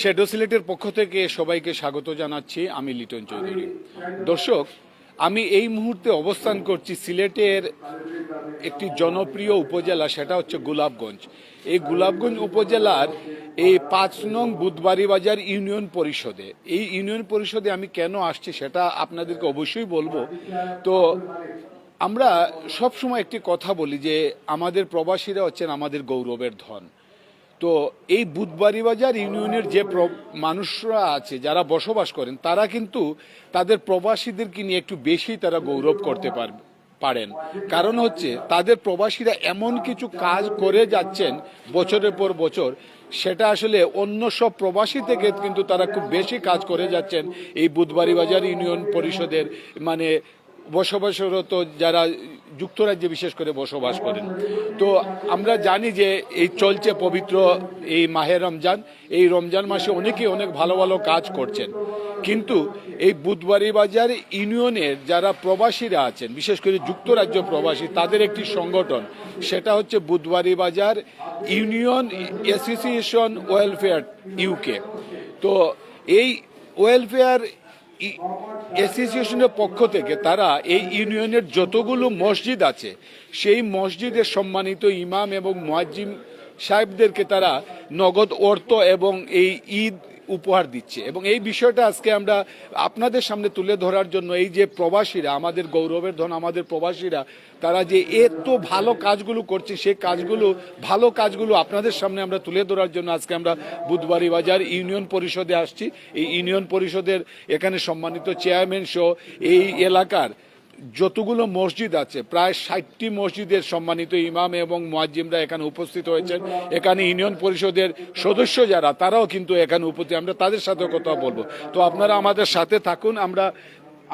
Shadow সিলেটের পক্ষ থেকে সবাইকে স্বাগত জানাচ্ছি। আমি লিটন চৌধুরী। দর্শক, আমি এই মুহূর্তে অবস্থান করছি সিলেটের একটি জনপ্রিয় উপজেলা, সেটা হচ্ছে গোলাপগঞ্জ। এই গোলাপগঞ্জ উপজেলার এই পাঁচ নং বুধবাড়ি বাজার ইউনিয়ন পরিষদে। এই ইউনিয়ন পরিষদে আমি কেন আসছি সেটা আপনাদেরকে অবশ্যই বলব। তো আমরা সবসময় একটি কথা বলি যে, আমাদের প্রবাসীরা হচ্ছেন আমাদের গৌরবের ধন। তো এই বুধবাড়ি বাজার ইউনিয়নের যে মানুষরা আছে, যারা বসবাস করেন, তারা কিন্তু তাদের প্রবাসীদেরকে নিয়ে একটু বেশি তারা গৌরব করতে পারবে পারেন। কারণ হচ্ছে, তাদের প্রবাসীরা এমন কিছু কাজ করে যাচ্ছেন বছরের পর বছর, সেটা আসলে অন্য সব প্রবাসী থেকে কিন্তু তারা খুব বেশি কাজ করে যাচ্ছেন এই বুধবাড়ি বাজার ইউনিয়ন পরিষদের মানে বসবাসরত যারা যুক্তরাজ্যে বিশেষ করে বসবাস করেন। তো আমরা জানি যে এই চলছে পবিত্র এই মাহে রমজান। এই রমজান মাসে অনেকেই অনেক ভালো ভালো কাজ করছেন। কিন্তু এই বুধবারি বাজার ইউনিয়নের যারা প্রবাসীরা আছেন, বিশেষ করে যুক্তরাজ্য প্রবাসী, তাদের একটি সংগঠন, সেটা হচ্ছে বুধবারি বাজার ইউনিয়ন অ্যাসোসিয়েশন ওয়েলফেয়ার ইউকে। তো এই ওয়েলফেয়ার অ্যাসোসিয়েশনের পক্ষ থেকে তারা এই ইউনিয়নের যতগুলো মসজিদ আছে, সেই মসজিদের সম্মানিত ইমাম এবং মোয়াজ্জিম সাহেবদেরকে তারা নগদ অর্থ এবং এই ঈদ উপহার দিচ্ছে। এবং এই বিষয়টা আজকে আমরা আপনাদের সামনে তুলে ধরার জন্য এই যে প্রবাসীরা, আমাদের গৌরবের ধন, আমাদের প্রবাসীরা, তারা যে এত ভালো কাজগুলো করছে সেই কাজগুলো, ভালো কাজগুলো আপনাদের সামনে আমরা তুলে ধরার জন্য আজকে আমরা বুধবাড়ি বাজার ইউনিয়ন পরিষদে আসছি। এই ইউনিয়ন পরিষদের এখানে সম্মানিত চেয়ারম্যান সহ এই এলাকার যতগুলো মসজিদ আছে, প্রায় ষাটটি মসজিদের সম্মানিত ইমাম এবং মুয়াজ্জিমরা এখানে উপস্থিত হয়েছেন। এখানে ইউনিয়ন পরিষদের সদস্য যারা, তারাও কিন্তু এখানে উপস্থিত। আমরা তাদের সাথে কথা বলব। তো আপনারা আমাদের সাথে থাকুন, আমরা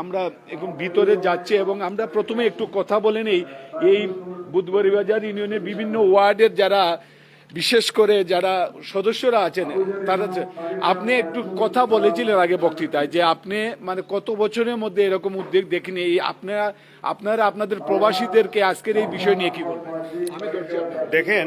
আমরা এখন ভিতরে যাচ্ছি এবং আমরা প্রথমে একটু কথা বলে নেই। এই বুধবাড়ি বাজার ইউনিয়নের বিভিন্ন ওয়ার্ডের যারা বিশেষ করে যারা সদস্যরা আছেন, তারা আপনি একটু কথা বলেছিলেন আগে বক্তৃতায় যে আপনি মানে কত বছরের মধ্যে এরকম উদ্যোগ দেখিনি এই আপনারা আপনারা আপনাদের প্রবাসীদেরকে আজকের এই বিষয় নিয়ে কি বলবেন। দেখেন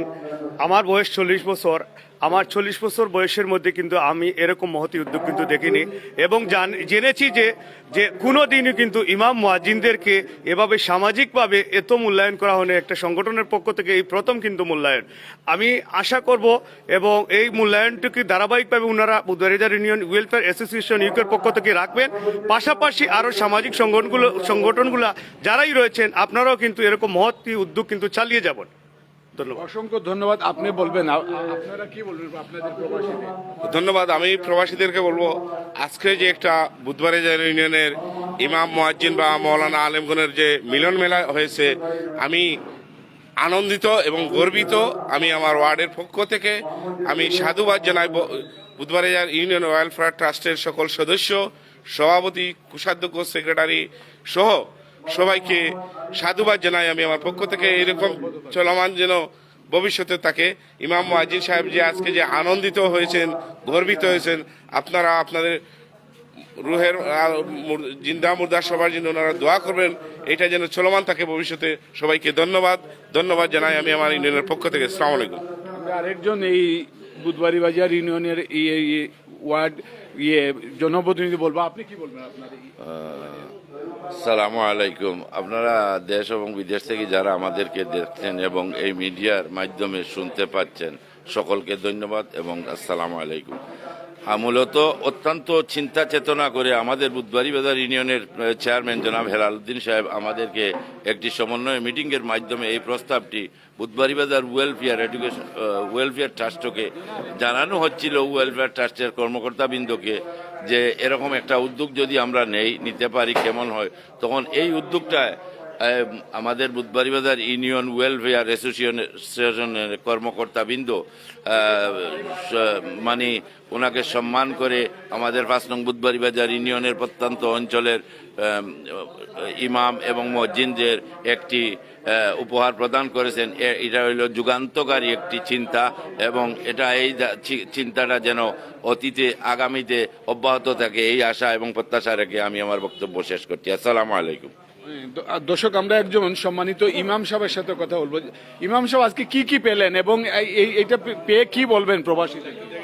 আমার বয়স চল্লিশ বছর, আমার চল্লিশ বছর বয়সের মধ্যে কিন্তু আমি এরকম মহতি উদ্যোগ কিন্তু দেখিনি এবং জান- জেনেছি যে যে কোনো দিনই কিন্তু ইমাম মুয়াজ্জিনদেরকে এভাবে সামাজিকভাবে এত মূল্যায়ন করা হলে একটা সংগঠনের পক্ষ থেকে, এই প্রথম কিন্তু মূল্যায়ন। আমি আশা করব এবং এই মূল্যায়নটুকু ধারাবাহিকভাবে ওনারা বুধবারিজার ইউনিয়ন, ওয়েলফেয়ার অ্যাসোসিয়েশন ইউকের পক্ষ থেকে রাখবেন। পাশাপাশি আরও সামাজিক সংগঠনগুলো সংগঠনগুলো যারাই রয়েছেন, আপনারাও কিন্তু এরকম মহৎ উদ্যোগ কিন্তু চালিয়ে যাবেন। ধন্যবাদ। অসংখ্য ধন্যবাদ আপনি বলবেন। আ- আ- আপনারা কি বলবেন আপনাদের প্রবাসীদের? ধন্যবাদ আমি প্রবাসীদেরকে বলব আজকে যে একটা বুধবারে যে ইউনিয়নের ইমাম মোয়াজ্জিন বা মৌলানা আলেমগণের যে মিলন মেলা হয়েছে আমি আনন্দিত এবং গর্বিত। আমি আমার ওয়ার্ডের পক্ষ থেকে আমি সাধুবাদ জানাই ব- বুধবারেজার ইউনিয়ন ওয়েলফেয়ার ট্রাস্টের সকল সদস্য সভাপতি কোষাধ্যক্ষ সেক্রেটারি সহ সবাইকে সাধুবাদ জানাই আমি আমার পক্ষ থেকে। এরকম চলমান যেন ভবিষ্যতে তাকে ইমাম মুয়াজ্জিন সাহেব যে আজকে যে আনন্দিত হয়েছেন গর্বিত হয়েছেন আপনারা আপনাদের রুহের জিন্দা মুর্দা সবার জন্য ওনারা দোয়া করবেন এটা যেন চলমান থাকে ভবিষ্যতে। সবাইকে ধন্যবাদ। ধন্যবাদ জানাই আমি আমার ইউনিয়নের পক্ষ থেকে। সালাম আলাইকুম। আরেকজন এই বুধবাড়ি বাজার ইউনিয়নের ওয়ার্ড ইয়ে জনপ্রতিনিধি বলব। আপনি কি বলবেন আপনার সালামু আলাইকুম। আপনারা দেশ এবং বিদেশ থেকে যারা আমাদেরকে দেখছেন এবং এই মিডিয়ার মাধ্যমে শুনতে পাচ্ছেন, সকলকে ধন্যবাদ এবং আসসালামু আলাইকুম। মূলত অত্যন্ত চিন্তা চেতনা করে আমাদের বুধবারি বাজার ইউনিয়নের চেয়ারম্যান জনাব হেলালুদ্দিন সাহেব আমাদেরকে একটি সমন্বয় মিটিংয়ের মাধ্যমে এই প্রস্তাবটি বুধবাড়ি বাজার ওয়েলফেয়ার এডুকেশন ওয়েলফেয়ার ট্রাস্টকে জানানো হচ্ছিল ওয়েলফেয়ার ট্রাস্টের কর্মকর্তাবৃন্দকে যে এরকম একটা উদ্যোগ যদি আমরা নেই, নিতে পারি, কেমন হয়, তখন এই উদ্যোগটায় আমাদের বুধবাড়ি বাজার ইউনিয়ন ওয়েলফেয়ার অ্যাসোসিয়েশনের কর্মকর্তাবৃন্দ মানে ওনাকে সম্মান করে আমাদের পাঁচ নং বুধবাড়ি বাজার ইউনিয়নের প্রত্যন্ত অঞ্চলের ইমাম এবং মসজিদদের একটি উপহার প্রদান করেছেন। এটা হইল যুগান্তকারী একটি চিন্তা এবং এটা এই চিন্তাটা যেন অতীতে, আগামীতে অব্যাহত থাকে এই আশা এবং প্রত্যাশা রেখে আমি আমার বক্তব্য শেষ করছি। আসসালামু আলাইকুম। দর্শক আমরা একজন সম্মানিত ইমাম সাহেবের সাথে কথা বলব। ইমাম সাহেব আজকে কি কি পেলেন এবং এই- এই- এইটা পেয়ে কি বলবেন প্রবাসী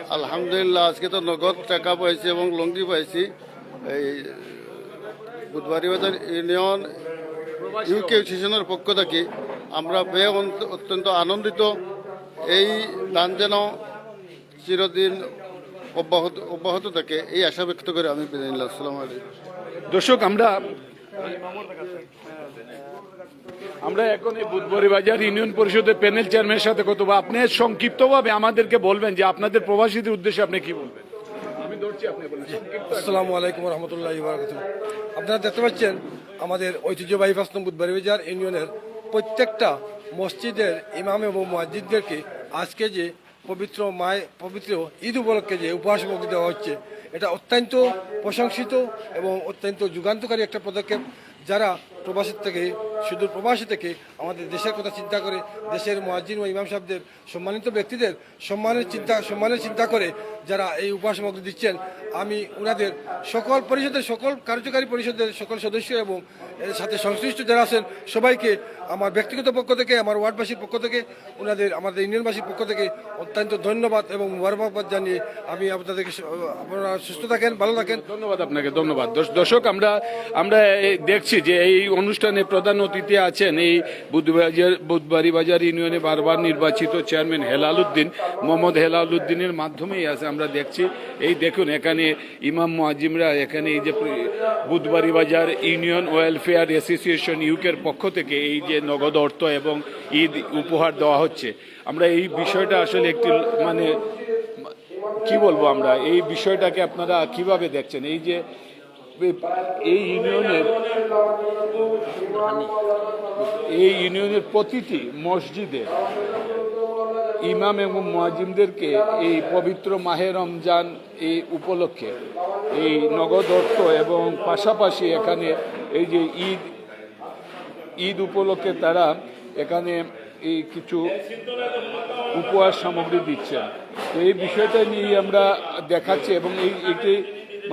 আলহামদুলিল্লাহ আজকে তো নগদ টাকা পাইছি এবং লঙ্গি পাইছি। এই বুধবারী বাজার ইউনিয়ন ইউকে সেশনের পক্ষ থেকে আমরা পেয়ে অত্যন্ত আনন্দিত। এই দান যেন চিরদিন অব্যাহত অব্যাহত থাকে এই আশা ব্যক্ত করে আমি দর্শক আমরা আমরা এখন এই বুধবারি বাজার ইউনিয়ন পরিষদের প্যানেল চেয়ারম্যানের সাথে কথা বলব। আপনি সংক্ষিপ্তভাবে আমাদেরকে বলবেন যে আপনাদের প্রবাসীদের উদ্দেশ্যে আপনি কি বলবেন? আমি ধরছি, আপনি আসসালামু আলাইকুম রহমতুল্লাহ আপনারা দেখতে পাচ্ছেন, আমাদের ঐতিহ্যবাহী ফাসনম বুধবাড়ি বাজার ইউনিয়নের প্রত্যেকটা মসজিদের ইমাম এবং মসজিদদেরকে আজকে যে পবিত্র মায়, পবিত্র ঈদ উপলক্ষে যে উপহাস দেওয়া হচ্ছে, এটা অত্যন্ত প্রশংসিত এবং অত্যন্ত যুগান্তকারী একটা পদক্ষেপ। যারা প্রবাসী থেকে, সুদূর প্রবাসী থেকে আমাদের দেশের কথা চিন্তা করে, দেশের মহাজিন ও ইমাম সাহেবদের সম্মানিত ব্যক্তিদের সম্মানের চিন্তা সম্মানের চিন্তা করে যারা এই উপহার সামগ্রী দিচ্ছেন, আমি ওনাদের সকল পরিষদের, সকল কার্যকারী পরিষদের সকল সদস্য এবং এর সাথে সংশ্লিষ্ট যারা আছেন, সবাইকে আমার ব্যক্তিগত পক্ষ থেকে, আমার ওয়ার্ডবাসীর পক্ষ থেকে ওনাদের আমাদের ইউনিয়নবাসীর পক্ষ থেকে অত্যন্ত ধন্যবাদ এবং মুবারকবাদ জানিয়ে আমি আপনাদেরকে আপনারা সুস্থ থাকেন, ভালো থাকেন। ধন্যবাদ আপনাকে, ধন্যবাদ। দর্শ- দর্শক, আমরা আমরা এই দেখছি যে এই অনুষ্ঠানে প্রধান অতিথি আছেন এই বুধবাজার বুধবাড়ি বাজার ইউনিয়নে বারবার নির্বাচিত চেয়ারম্যান হেলাল উদ্দিন মোহাম্মদ হেলাল উদ্দিনের মাধ্যমেই আছে, আমরা দেখছি। এই দেখুন, এখানে ইমাম মুয়াজিমরা এখানে এই যে বুধবাড়ি বাজার ইউনিয়ন ওয়েলফেয়ার অ্যাসোসিয়েশন ইউকের পক্ষ থেকে এই যে নগদ অর্থ এবং ঈদ উপহার দেওয়া হচ্ছে। আমরা এই বিষয়টা আসলে একটি মানে কি বলব আমরা? এই বিষয়টাকে আপনারা কীভাবে দেখছেন? এই যে এই ইউনিয়নের এই ইউনিয়নের প্রতিটি মসজিদে ইমাম এবং মুয়াজিমদেরকে এই পবিত্র মাহে রমজান এই উপলক্ষে এই নগদ অর্থ এবং পাশাপাশি এখানে এই যে ঈদ ঈদ উপলক্ষে তারা এখানে এই কিছু উপহার সামগ্রী দিচ্ছেন। তো এই বিষয়টা নিয়ে আমরা দেখাচ্ছি এবং এই এটি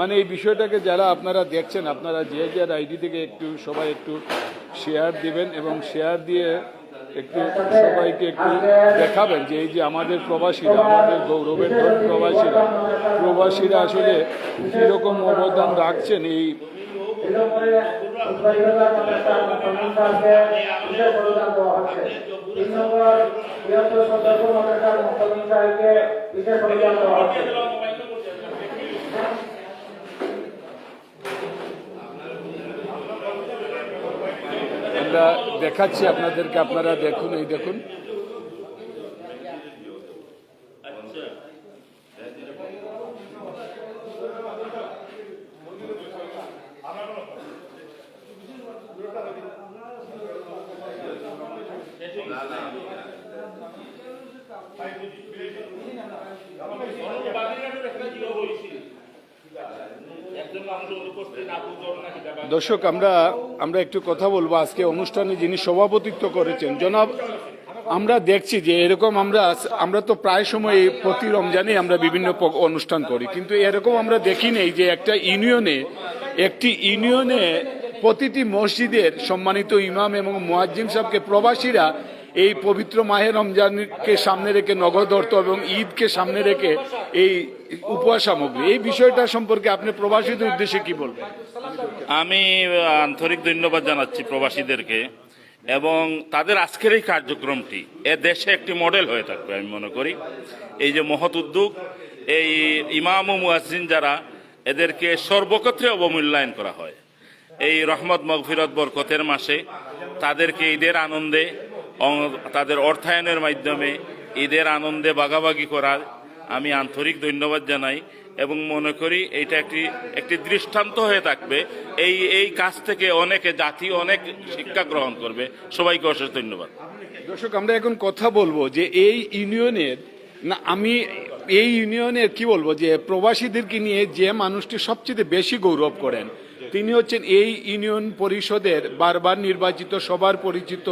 মানে এই বিষয়টাকে যারা আপনারা দেখছেন, আপনারা যে যার আইডি থেকে একটু সবাই একটু শেয়ার দিবেন এবং শেয়ার দিয়ে একটু সবাইকে একটু দেখাবেন যে এই যে আমাদের প্রবাসীরা, আমাদের গৌরবের ধন প্রবাসীরা প্রবাসীরা আসলে কীরকম অবদান রাখছেন এই তিন নম্বর বৃহত্তর সদস্য বিশেষ দেওয়া হচ্ছে। আমরা দেখাচ্ছি আপনাদেরকে আপনারা দেখুন এই দেখুন। দর্শক, আমরা আমরা একটু কথা বলব। আজকে অনুষ্ঠানে যিনি সভাপতিত্ব করেছেন, জনাব, আমরা দেখছি যে এরকম আমরা আমরা তো প্রায় সময় প্রতি রমজানে আমরা বিভিন্ন অনুষ্ঠান করি। কিন্তু এরকম আমরা দেখি নেই যে একটা ইউনিয়নে, একটি ইউনিয়নে প্রতিটি মসজিদের সম্মানিত ইমাম এবং মুয়াজ্জিম সাহেবকে প্রবাসীরা এই পবিত্র মাহে রমজানকে সামনে রেখে নগদ অর্থ এবং ঈদকে সামনে রেখে এই উপহার সামগ্রী। এই বিষয়টা সম্পর্কে আপনি প্রবাসীদের উদ্দেশ্যে কি বলবেন? আমি আন্তরিক ধন্যবাদ জানাচ্ছি প্রবাসীদেরকে এবং তাদের আজকের এই কার্যক্রমটি, এ দেশে একটি মডেল হয়ে থাকবে আমি মনে করি। এই যে মহৎ উদ্যোগ, এই ইমাম ও মুয়াজ্জিন যারা, এদেরকে সর্বক্ষেত্রে অবমূল্যায়ন করা হয়। এই রহমত, মগফিরত, বরকতের মাসে তাদেরকে ঈদের আনন্দে তাদের অর্থায়নের মাধ্যমে ঈদের আনন্দে বাগাবাগি করার আমি আন্তরিক ধন্যবাদ জানাই এবং মনে করি এটা একটি একটি দৃষ্টান্ত হয়ে থাকবে। এই এই কাজ থেকে অনেকে জাতি, অনেক শিক্ষা গ্রহণ করবে। সবাইকে অশেষ ধন্যবাদ। দর্শক, আমরা এখন কথা বলব যে এই ইউনিয়নের, না, আমি এই ইউনিয়নের কি বলব যে প্রবাসীদেরকে নিয়ে যে মানুষটি সবচেয়ে বেশি গৌরব করেন তিনি হচ্ছেন এই ইউনিয়ন পরিষদের বারবার নির্বাচিত, সবার পরিচিত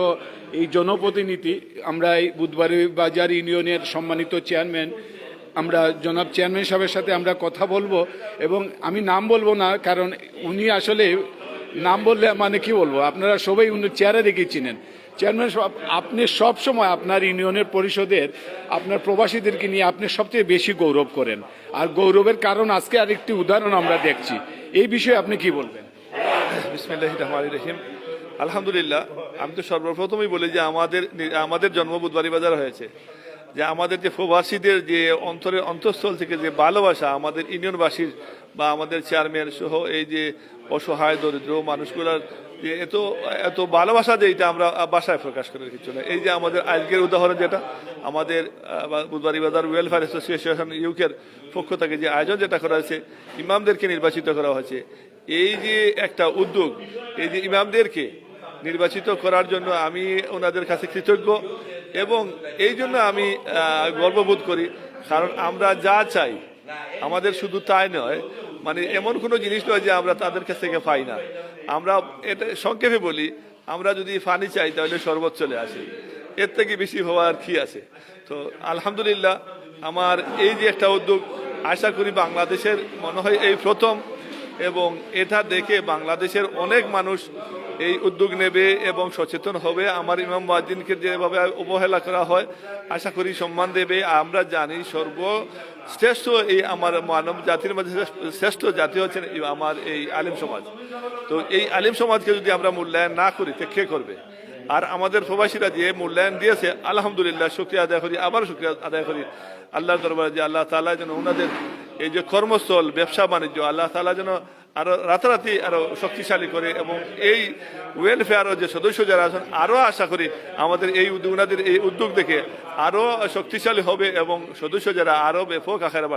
এই জনপ্রতিনিধি। আমরা এই বুধবারে বাজার ইউনিয়নের সম্মানিত চেয়ারম্যান, আমরা জনাব চেয়ারম্যান সাহেবের সাথে আমরা কথা বলব এবং আমি নাম বলব না, কারণ উনি আসলে নাম বললে মানে কি বলব? আপনারা সবাই উনি চেয়ারে দেখে চিনেন। চেয়ারম্যান সাহেব, আপনি সবসময় আপনার ইউনিয়নের পরিষদের আপনার প্রবাসীদেরকে নিয়ে আপনি সবচেয়ে বেশি গৌরব করেন। আর গৌরবের কারণ আজকে আরেকটি উদাহরণ আমরা দেখছি। এই বিষয়ে আপনি কি বলবেন? আলহামদুলিল্লাহ আমি তো সর্বপ্রথমই বলি যে আমাদের আমাদের জন্ম বুধবারি বাজার হয়েছে। যে আমাদের যে প্রবাসীদের যে অন্তরের অন্তঃস্থল থেকে যে ভালোবাসা আমাদের ইউনিয়নবাসীর বা আমাদের চেয়ারম্যান সহ এই যে অসহায় দরিদ্র মানুষগুলার যে এত এত ভালোবাসা যে এটা আমরা বাসায় প্রকাশ করার কিছু না এই যে আমাদের আজকের উদাহরণ যেটা আমাদের আহ, বা- বুধবাড়ি বাজার ওয়েলফেয়ার অ্যাসোসিয়েশন ইউকের পক্ষ থেকে যে আয়োজন যেটা করা হয়েছে ইমামদেরকে নির্বাচিত করা হয়েছে। এই যে একটা উদ্যোগ এই যে ইমামদেরকে নির্বাচিত করার জন্য আমি ওনাদের কাছে কৃতজ্ঞ। এবং এই জন্য আমি গর্ববোধ করি, কারণ আমরা যা চাই, আমাদের শুধু তাই নয় মানে এমন কোনো জিনিস নয় যে আমরা তাদের কাছ থেকে পাই না। আমরা এটা সংক্ষেপে বলি, আমরা যদি ফানি চাই তাহলে শরবত চলে আসে। এর থেকে বেশি হওয়ার কি আছে? তো আলহামদুলিল্লাহ, আমার এই যে একটা উদ্যোগ, আশা করি বাংলাদেশের মনে হয় এই প্রথম এবং এটা দেখে বাংলাদেশের অনেক মানুষ এই উদ্যোগ নেবে এবং সচেতন হবে। আমার ইমাম মুয়াজ্জিনকে যেভাবে অবহেলা করা হয়, আশা করি সম্মান দেবে। আমরা জানি সর্ব শ্রেষ্ঠ এই আমার মানব জাতির মধ্যে শ্রেষ্ঠ জাতি হচ্ছেন আমার এই আলিম সমাজ। তো এই আলিম সমাজকে যদি আমরা মূল্যায়ন না করি, তো কে করবে? আর আমাদের প্রবাসীরা যে মূল্যায়ন দিয়েছে, আলহামদুলিল্লাহ, শুক্রিয়া আদায় করি আবার শুক্রিয়া আদায় করি। আল্লাহ দরবার যে আল্লাহ তালা যেন ওনাদের এই যে কর্মস্থল ব্যবসা বাণিজ্য আল্লাহ তালা যেন আরও রাতারাতি আরও শক্তিশালী করে এবং এই ওয়েলফেয়ারও যে সদস্য যারা আছেন আরও আশা করি আমাদের এই উদ্যোগ এই উদ্যোগ দেখে আরও শক্তিশালী হবে এবং সদস্য যারা আরও ব্যাপক আকারে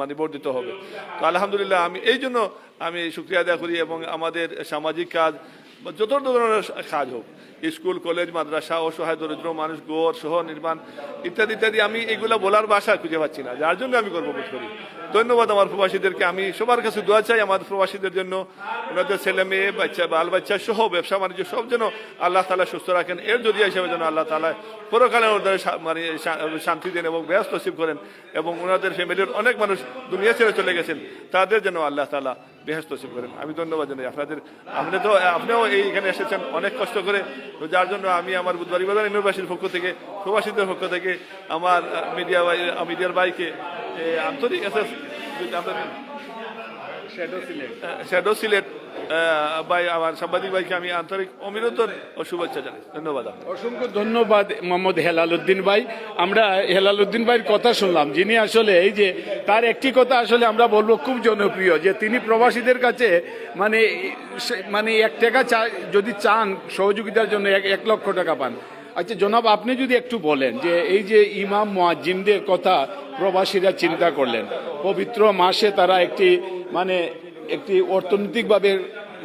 মানে বর্ধিত হবে। তো আলহামদুলিল্লাহ আমি এই জন্য আমি শুক্রিয়া আদায় করি এবং আমাদের সামাজিক কাজ বা যত ধরনের কাজ হোক, স্কুল, কলেজ, মাদ্রাসা, অসহায়, দরিদ্র মানুষ, গোর সহ নির্মাণ, ইত্যাদি ইত্যাদি, আমি এগুলা বলার বাসা খুঁজে পাচ্ছি না। যার জন্য আমি গর্ববোধ করি। ধন্যবাদ আমার প্রবাসীদেরকে। আমি সবার কাছে দোয়া চাই আমাদের প্রবাসীদের জন্য। ওনাদের ছেলে মেয়ে, বাচ্চা, বাল বাচ্চা সহ, ব্যবসা বাণিজ্য সব যেন আল্লাহ তালা সুস্থ রাখেন। এর যদি হিসেবে যেন আল্লাহ তালা পরকালে ওদের মানে শান্তি দেন এবং ব্যস্ত নসিব করেন এবং ওনাদের ফ্যামিলির অনেক মানুষ দুনিয়া ছেড়ে চলে গেছেন, তাদের যেন আল্লাহ তালা বেহেস্ত নসিব করেন। আমি ধন্যবাদ জানাই। আপনাদের আপনি তো আপনিও এইখানে এসেছেন অনেক কষ্ট করে। তো যার জন্য আমি আমার বুধবার বাজার ইউনিভার্সিটির পক্ষ থেকে প্রবাসীদের পক্ষ থেকে আমার মিডিয়া মিডিয়ার ভাইকে আন্তরিক এসএস শ্যাডো সিলেট আহ, ভাই, আমার সাংবাদিক ভাইকে আমি আন্তরিক অভিনন্দন ও শুভেচ্ছা জানাই। ধন্যবাদ অসংখ্য ধন্যবাদ, মোহাম্মদ হেলাল উদ্দিন ভাই। আমরা হেলাল উদ্দিন ভাইয়ের কথা শুনলাম, যিনি আসলে এই যে, তার একটি কথা আসলে আমরা বলব খুব জনপ্রিয়, যে তিনি প্রবাসীদের কাছে মানে মানে এক টাকা যদি চান সহযোগিতার জন্য এক লক্ষ টাকা পান। আচ্ছা জনাব, আপনি যদি একটু বলেন যে, এই যে ইমাম মুয়াজ্জিনদের কথা প্রবাসীরা চিন্তা করলেন, পবিত্র মাসে তারা একটি মানে একটি অর্থনৈতিকভাবে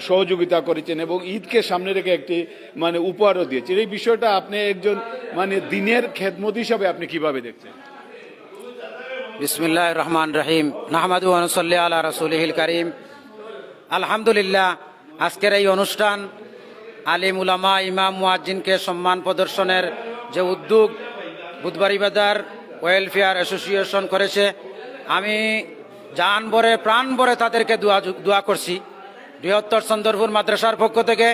সহযোগিতা করেছেন এবং ঈদকে সামনে রেখে একটি মানে উপহারও দিয়েছেন। এই বিষয়টা আপনি একজন মানে দিনের খেদমত হিসাবে আপনি কীভাবে দেখছেন? বিসমিল্লাহ রহমান রহিম। নাহমাদু আনসল্লি আলা রসুলহিল করিম। আলহামদুলিল্লাহ, আজকের এই অনুষ্ঠান আলিম উলামা, ইমাম মুয়াজ্জিনকে সম্মান প্রদর্শনের যে উদ্যোগ বুধবারি বাজার ওয়েলফেয়ার অ্যাসোসিয়েশন করেছে, আমি জান ভরে, প্রাণ ভরে তাদেরকে দোয়া দোয়া করছি। বৃহত্তর চন্দ্রপুর মাদ্রাসার পক্ষ থেকে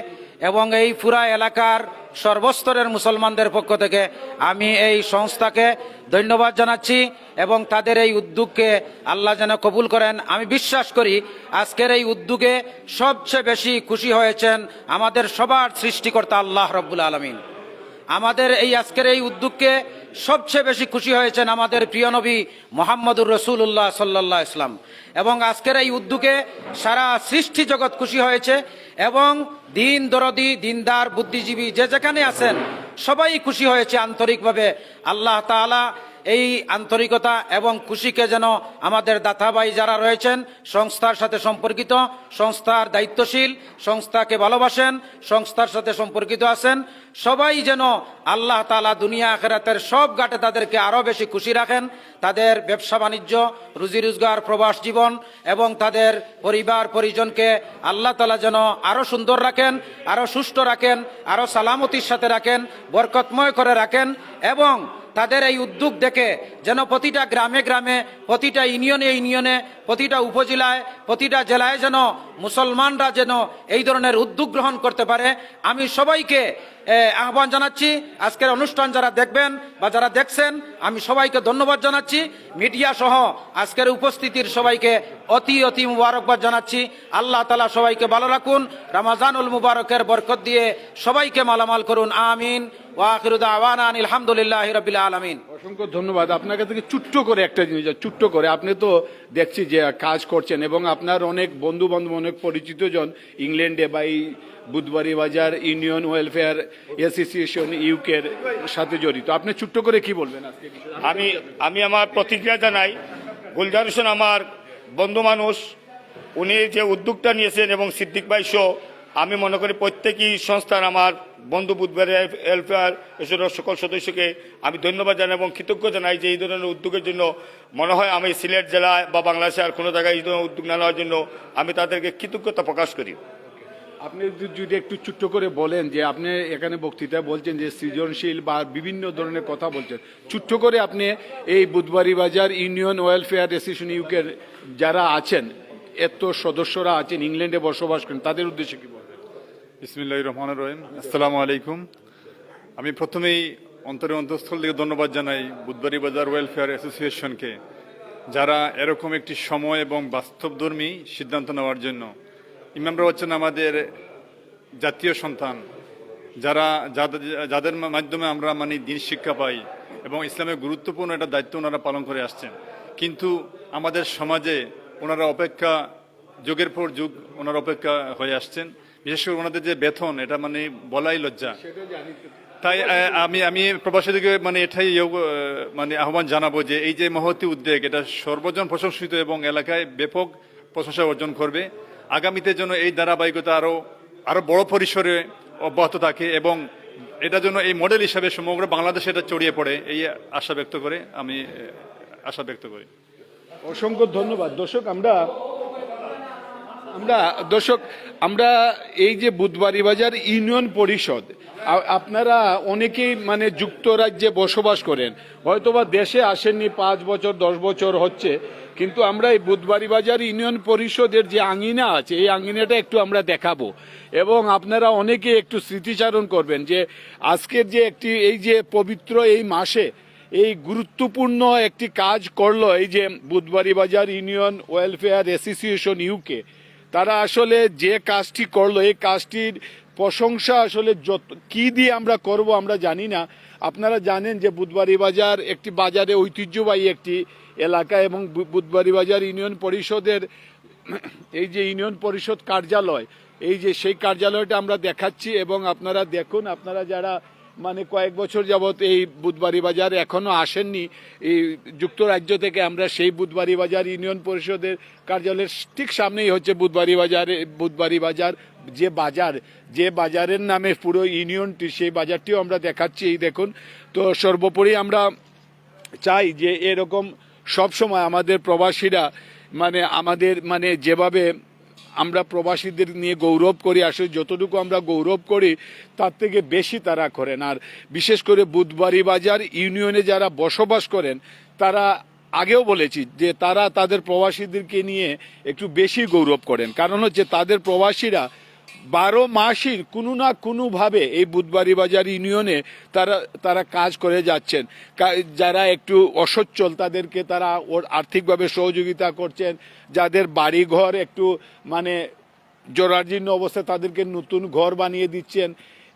এবং এই পুরা এলাকার সর্বস্তরের মুসলমানদের পক্ষ থেকে আমি এই সংস্থাকে ধন্যবাদ জানাচ্ছি এবং তাদের এই উদ্যোগকে আল্লাহ যেন কবুল করেন। আমি বিশ্বাস করি আজকের এই উদ্যোগে সবচেয়ে বেশি খুশি হয়েছেন আমাদের সবার সৃষ্টিকর্তা আল্লাহ রব্বুল আলমিন। আমাদের এই আজকের এই উদ্যোগকে সবচেয়ে বেশি খুশি হয়েছেন আমাদের প্রিয় নবী মোহাম্মদুর রসুল্লাহ সাল্লাহ ইসলাম এবং আজকের এই উদ্যোগে সারা সৃষ্টি জগৎ খুশি হয়েছে এবং দিন দরদি, দিনদার, বুদ্ধিজীবী যে যেখানে আছেন, সবাই খুশি হয়েছে আন্তরিকভাবে। আল্লাহ তাআলা এই আন্তরিকতা এবং খুশিকে যেন আমাদের দাতাবাই যারা রয়েছেন, সংস্থার সাথে সম্পর্কিত, সংস্থার দায়িত্বশীল, সংস্থাকে ভালোবাসেন, সংস্থার সাথে সম্পর্কিত আছেন সবাই যেন আল্লাহ তালা দুনিয়া আখেরাতের সব ঘাটে তাদেরকে আরও বেশি খুশি রাখেন। তাদের ব্যবসা বাণিজ্য, রুজি রোজগার, প্রবাস জীবন এবং তাদের পরিবার, পরিজনকে আল্লাহ তালা যেন আরও সুন্দর রাখেন আরও সুস্থ রাখেন আরও সালামতির সাথে রাখেন, বরকতময় করে রাখেন এবং তাদের এই উদ্যোগ দেখে যেন প্রতিটা গ্রামে গ্রামে, প্রতিটা ইউনিয়নে ইউনিয়নে প্রতিটা উপজেলায়, প্রতিটা জেলায় যেন মুসলমানরা যেন এই ধরনের উদ্যোগ গ্রহণ করতে পারে। আমি সবাইকে আহ্বান জানাচ্ছি। আজকের অনুষ্ঠান যারা দেখবেন বা যারা দেখছেন, আমি সবাইকে ধন্যবাদ জানাচ্ছি। মিডিয়া সহ আজকের উপস্থিতির সবাইকে অতি অতি মুবারকবাদ জানাচ্ছি। আল্লাহ তালা সবাইকে ভালো রাখুন। রামাজানুল মুবারকের বরকত দিয়ে সবাইকে মালামাল করুন। আমিন। আওয়ান আলমিন। অসংখ্য ধন্যবাদ। আপনার কাছ ছোট্ট করে একটা জিনিস ছোট্ট করে। আপনি তো দেখছি যে কাজ করছেন এবং আপনার অনেক বন্ধু বান্ধব অনেক পরিচিত জন ইংল্যান্ডে বা এই বুধবারি বাজার, ইউনিয়ন ওয়েলফেয়ার অ্যাসোসিয়েশন, ইউকের সাথে জড়িত। আপনি ছোট্ট করে কি বলবেন আমি আমি আমার প্রতিক্রিয়া জানাই, গুলজার হোসেন আমার বন্ধু মানুষ, উনি যে উদ্যোগটা নিয়েছেন এবং সিদ্দিক ভাই সহ আমি মনে করি প্রত্যেকই সংস্থার আমার বন্ধু বুধবার ওয়েলফেয়ার এসবের সকল সদস্যকে আমি ধন্যবাদ জানাই এবং কৃতজ্ঞ জানাই যে এই ধরনের উদ্যোগের জন্য মনে হয় আমি সিলেট জেলায় বা বাংলাদেশে আর কোনো জায়গায় এই ধরনের উদ্যোগ না নেওয়ার জন্য আমি তাদেরকে কৃতজ্ঞতা প্রকাশ করি। আপনি যদি- একটু ছোট্ট করে বলেন যে আপনি এখানে বক্তৃতায় বলছেন যে সৃজনশীল বা বিভিন্ন ধরনের কথা বলছেন। ছোট্ট করে আপনি এই বুধবারি বাজার ইউনিয়ন ওয়েলফেয়ার অ্যাসোসিয়েশন ইউকের যারা আছেন, এত সদস্যরা আছেন, ইংল্যান্ডে বসবাস করেন, তাদের উদ্দেশ্যে কি বলবেন বিসমিল্লাহ রহমান রহিম। আসসালামু আলাইকুম। আমি প্রথমেই অন্তরে অন্তঃস্থল থেকে ধন্যবাদ জানাই বুধবারি বাজার ওয়েলফেয়ার অ্যাসোসিয়েশনকে, যারা এরকম একটি সময় এবং বাস্তবধর্মী সিদ্ধান্ত নেওয়ার জন্য। ইমামরা হচ্ছেন আমাদের জাতীয় সন্তান, যারা যাদের যাদের মাধ্যমে আমরা মানে দিন শিক্ষা পাই এবং ইসলামের গুরুত্বপূর্ণ একটা দায়িত্ব ওনারা পালন করে আসছেন। কিন্তু আমাদের সমাজে ওনারা অপেক্ষা, যুগের পর যুগ ওনারা অপেক্ষা হয়ে আসছেন। বিশেষ করে ওনাদের যে বেতন এটা মানে বলাই লজ্জা। তাই আমি আমি প্রবাসীদেরকে মানে এটাই ইয়ে, মানে আহ্বান জানাব যে এই যে মহতি উদ্যোগ এটা সর্বজন প্রশংসিত এবং এলাকায় ব্যাপক প্রশংসা অর্জন করবে। আগামীতে যেন এই ধারাবাহিকতা আরও আরও বড় পরিসরে অব্যাহত থাকে এবং এটা যেন এই মডেল হিসাবে সমগ্র বাংলাদেশে এটা ছড়িয়ে পড়ে এই আশা ব্যক্ত করে আমি আশা ব্যক্ত করি। অসংখ্য ধন্যবাদ। দর্শক আমরা আমরা, দর্শক, আমরা এই যে বুধবারি বাজার ইউনিয়ন পরিষদ আপনারা অনেকেই মানে যুক্তরাজ্যে বসবাস করেন। হয়তোবা দেশে আসেননি পাঁচ বছর, দশ বছর হচ্ছে, কিন্তু আমরা এই বুধবারি বাজার ইউনিয়ন পরিষদের যে আঙিনা আছে, এই আঙিনাটা একটু আমরা দেখাবো। এবং আপনারা অনেকে একটু স্মৃতিচারণ করবেন যে আজকের যে একটি, এই যে পবিত্র এই মাসে এই গুরুত্বপূর্ণ একটি কাজ করল এই যে বুধবারি বাজার ইউনিয়ন ওয়েলফেয়ার অ্যাসোসিয়েশন ইউকে। তারা আসলে যে কাজটি করল, এই কাজটির প্রশংসা আসলে যত, কি দিয়ে আমরা করব আমরা জানি না। আপনারা জানেন যে বুধবারি বাজার একটি বাজারে ঐতিহ্যবাহী একটি এলাকা এবং বুধবারি বাজার ইউনিয়ন পরিষদের, এই যে ইউনিয়ন পরিষদ কার্যালয়, এই যে সেই কার্যালয়টা আমরা দেখাচ্ছি এবং আপনারা দেখুন, আপনারা যারা মানে কয়েক বছর যাবত এই বুধবারি বাজার এখনও আসেননি। এই যুক্তরাজ্য থেকে আমরা সেই বুধবারি বাজার, ইউনিয়ন পরিষদের কার্যালয়ের ঠিক সামনেই হচ্ছে বুধবারি বাজার। বুধবারি বাজার যে বাজার, যে বাজারের নামে পুরো ইউনিয়নটি, সেই বাজারটিও আমরা দেখাচ্ছি। এই দেখুন, তো সর্বোপরি আমরা চাই যে এরকম সব সময় আমাদের প্রবাসীরা মানে আমাদের মানে যেভাবে আমরা প্রবাসীদের নিয়ে গৌরব করি আসলে যতটুকু আমরা গৌরব করি, তার থেকে বেশি তারা করেন। আর বিশেষ করে বুধবাড়ি বাজার ইউনিয়নে যারা বসবাস করেন, তারা আগেও বলেছি যে তারা তাদের প্রবাসীদেরকে নিয়ে একটু বেশি গৌরব করেন। কারণ হচ্ছে তাদের প্রবাসীরা বারো মাসই কোনো না কোনোভাবে এই বুধবারি বাজার ইউনিয়নে তারা তারা কাজ করে যাচ্ছেন। যারা একটু অসচ্ছল, তাদেরকে তারা ওর আর্থিকভাবে সহযোগিতা করছেন। যাদের বাড়ি ঘর একটু মানে জরাজীর্ণ অবস্থায় তাদেরকে নতুন ঘর বানিয়ে দিচ্ছেন।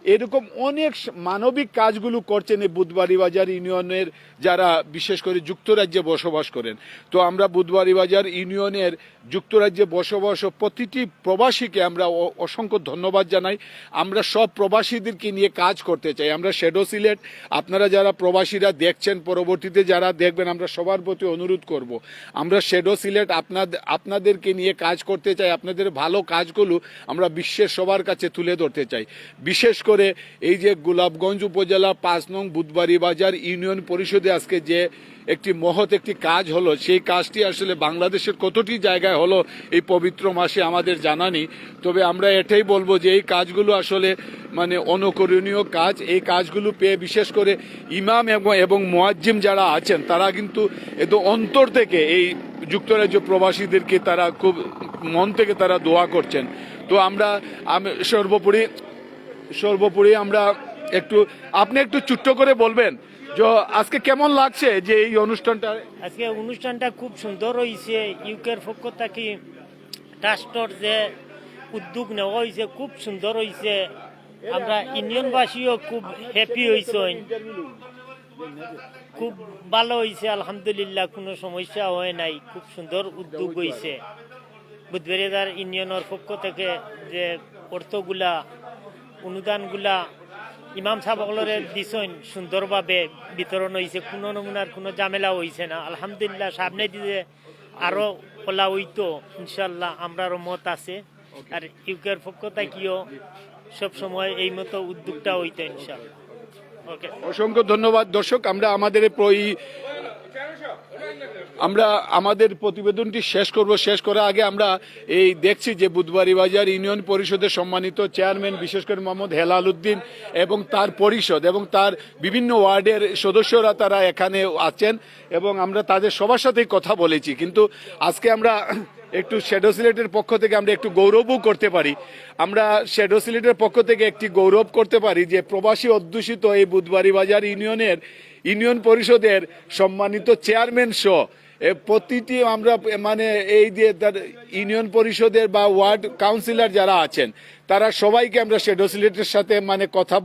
এরকম অনেক মানবিক কাজগুলো করছেন এই বুধবাড়ি বাজার ইউনিয়নের যারা বিশেষ করে যুক্তরাজ্যে বসবাস করেন। তো আমরা বুধবাড়ি বাজার ইউনিয়নের যুক্তরাজ্যে বসবাস প্রতিটি প্রবাসীকে আমরা অসংখ্য ধন্যবাদ জানাই। আমরা সব প্রবাসীদেরকে নিয়ে কাজ করতে চাই। আমরা শেডো সিলেট আপনারা যারা প্রবাসীরা দেখছেন, পরবর্তীতে যারা দেখবেন, আমরা সবার প্রতি অনুরোধ করব। আমরা শেডো সিলেট আপনাদের আপনাদেরকে নিয়ে কাজ করতে চাই। আপনাদের ভালো কাজগুলো আমরা বিশ্বের সবার কাছে তুলে ধরতে চাই। বিশেষ করে এই যে গোলাপগঞ্জ উপজেলা পাঁচ নং বুধবাড়ি বাজার ইউনিয়ন পরিষদে আজকে যে একটি মহৎ একটি কাজ হলো, সেই কাজটি আসলে বাংলাদেশের কতটি জায়গায় হলো এই পবিত্র মাসে আমাদের জানা নেই। তবে আমরা এটাই বলব যে এই কাজগুলো আসলে মানে অনুকরণীয় কাজ। এই কাজগুলো পেয়ে বিশেষ করে ইমাম এবং এবং মোয়াজ্জিম যারা আছেন, তারা কিন্তু এত অন্তর থেকে এই যুক্তরাজ্য প্রবাসীদেরকে তারা খুব মন থেকে তারা দোয়া করছেন। তো আমরা আমি সর্বোপরি সর্বোপরি আমরা একটু, আপনি একটু ছোট্ট করে বলবেন যে আজকে কেমন লাগছে যে এই অনুষ্ঠানটা? আজকে অনুষ্ঠানটা খুব সুন্দর হয়েছে ইউকের পক্ষ থেকে ট্রাস্টর যে উদ্যোগ নেওয়া হয়েছে খুব সুন্দর হয়েছে আমরা ইউনিয়নবাসীও খুব হ্যাপি হয়েছেন খুব ভালো হয়েছে আলহামদুলিল্লাহ, কোনো সমস্যা হয় নাই। খুব সুন্দর উদ্যোগ হয়েছে বুধবারিদার ইউনিয়নের পক্ষ থেকে যে অর্থগুলা অনুদানগুলা ইমাম সাহেবগুলোরে দিছেন, সুন্দরভাবে বিতরণ হয়েছে কোনো নমুনার কোনো ঝামেলা হয়েছে না। আলহামদুলিল্লাহ সামনে দিয়ে আরও খোলা হইতো ইনশাল্লাহ আমরারও মত আছে। আর ইউকের পক্ষ সব সময় এই মতো উদ্যোগটা হইতো ইনশাল্লাহ ওকে অসংখ্য ধন্যবাদ। দর্শক, আমরা আমাদের এই- আমরা আমাদের প্রতিবেদনটি শেষ করব। শেষ করার আগে আমরা এই দেখছি যে বুধবাড়ি বাজার ইউনিয়ন পরিষদের সম্মানিত চেয়ারম্যান, বিশেষ করে মোহাম্মদ হেলাল উদ্দিন এবং তার পরিষদ এবং তার বিভিন্ন ওয়ার্ডের সদস্যরা তারা এখানে আছেন এবং আমরা তাদের সবার সাথেই কথা বলেছি। কিন্তু আজকে আমরা একটু শ্যাডো সিলেটের পক্ষ থেকে আমরা একটু গৌরবও করতে পারি। আমরা শ্যাডো সিলেটের পক্ষ থেকে একটি গৌরব করতে পারি যে প্রবাসী অধ্যুষিত এই বুধবাড়ি বাজার ইউনিয়নের, ইউনিয়ন পরিষদের সম্মানিত চেয়ারম্যান সহ প্রতিটি আমরা মানে এই যে তার ইউনিয়ন পরিষদের বা ওয়ার্ড কাউন্সিলর যারা আছেন, তারা সবাইকে আমরা শেডোসিলেটের সিলেটের সাথে মানে কথা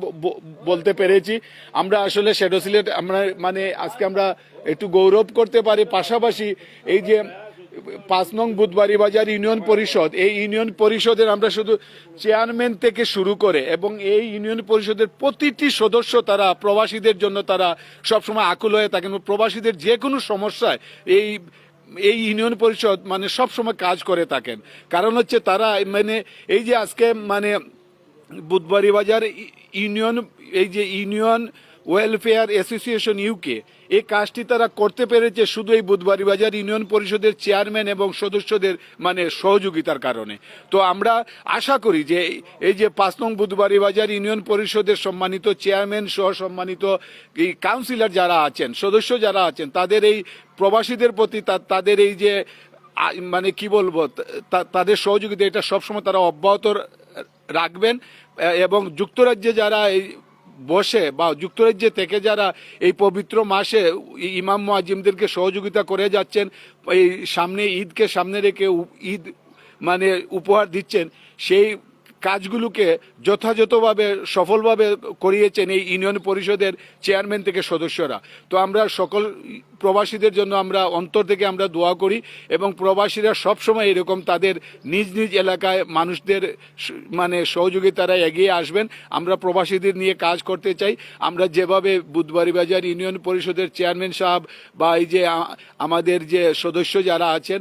বলতে পেরেছি। আমরা আসলে শেডোসিলেট সিলেট আমরা মানে আজকে আমরা একটু গৌরব করতে পারি। পাশাপাশি এই যে পাঁচ নং বুধবাড়ি বাজার ইউনিয়ন পরিষদ, এই ইউনিয়ন পরিষদের আমরা শুধু চেয়ারম্যান থেকে শুরু করে এবং এই ইউনিয়ন পরিষদের প্রতিটি সদস্য তারা, প্রবাসীদের জন্য তারা সবসময় আকুল হয়ে থাকেন প্রবাসীদের যে কোনো সমস্যায় এই এই ইউনিয়ন পরিষদ মানে সবসময় কাজ করে থাকেন। কারণ হচ্ছে তারা মানে এই যে আজকে মানে বুধবাড়ি বাজার ইউনিয়ন, এই যে ইউনিয়ন ওয়েলফেয়ার অ্যাসোসিয়েশন ইউকে এই কাজটি তারা করতে পেরেছে শুধু এই বুধবাড়ি বাজার ইউনিয়ন পরিষদের চেয়ারম্যান এবং সদস্যদের মানে সহযোগিতার কারণে। তো আমরা আশা করি যে এই- যে পাঁচ নং বুধবাড়ি বাজার ইউনিয়ন পরিষদের সম্মানিত চেয়ারম্যান সহ সম্মানিত এই কাউন্সিলর যারা আছেন, সদস্য যারা আছেন, তাদের এই প্রবাসীদের প্রতি তাদের এই যে মানে কি বলব তাদের সহযোগিতা এটা সবসময় তারা অব্যাহত রাখবেন এবং যুক্তরাজ্যে যারা এই বসে বা যুক্তরাজ্যে থেকে যারা এই পবিত্র মাসে ইমাম মোয়াজিমদেরকে সহযোগিতা করে যাচ্ছেন, এই সামনে ঈদকে সামনে রেখে ঈদ মানে উপহার দিচ্ছেন, সেই কাজগুলোকে যথাযথভাবে, সফলভাবে করিয়েছেন এই ইউনিয়ন পরিষদের চেয়ারম্যান থেকে সদস্যরা। তো আমরা সকল প্রবাসীদের জন্য আমরা অন্তর থেকে আমরা দোয়া করি এবং প্রবাসীরা সবসময় এরকম তাদের নিজ নিজ এলাকায় মানুষদের মানে সহযোগিতারা এগিয়ে আসবেন। আমরা প্রবাসীদের নিয়ে কাজ করতে চাই। আমরা যেভাবে বুধবাড়ি বাজার ইউনিয়ন পরিষদের চেয়ারম্যান সাহেব বা এই যে আমাদের যে সদস্য যারা আছেন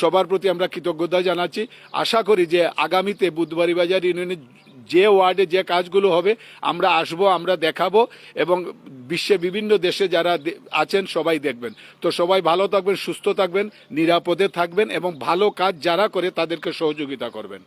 সবার প্রতি আমরা কৃতজ্ঞতা জানাচ্ছি। আশা করি যে আগামীতে বুধবাড়ি বাজার ইউনিয়নের যে ওয়ার্ডে যে কাজগুলো হবে, আমরা আসব, আমরা দেখাবো এবং বিশ্বে বিভিন্ন দেশে যারা আছেন সবাই দেখবেন। তো সবাই ভালো থাকবেন, সুস্থ থাকবেন, নিরাপদে থাকবেন এবং ভালো কাজ যারা করে তাদেরকে সহযোগিতা করবেন।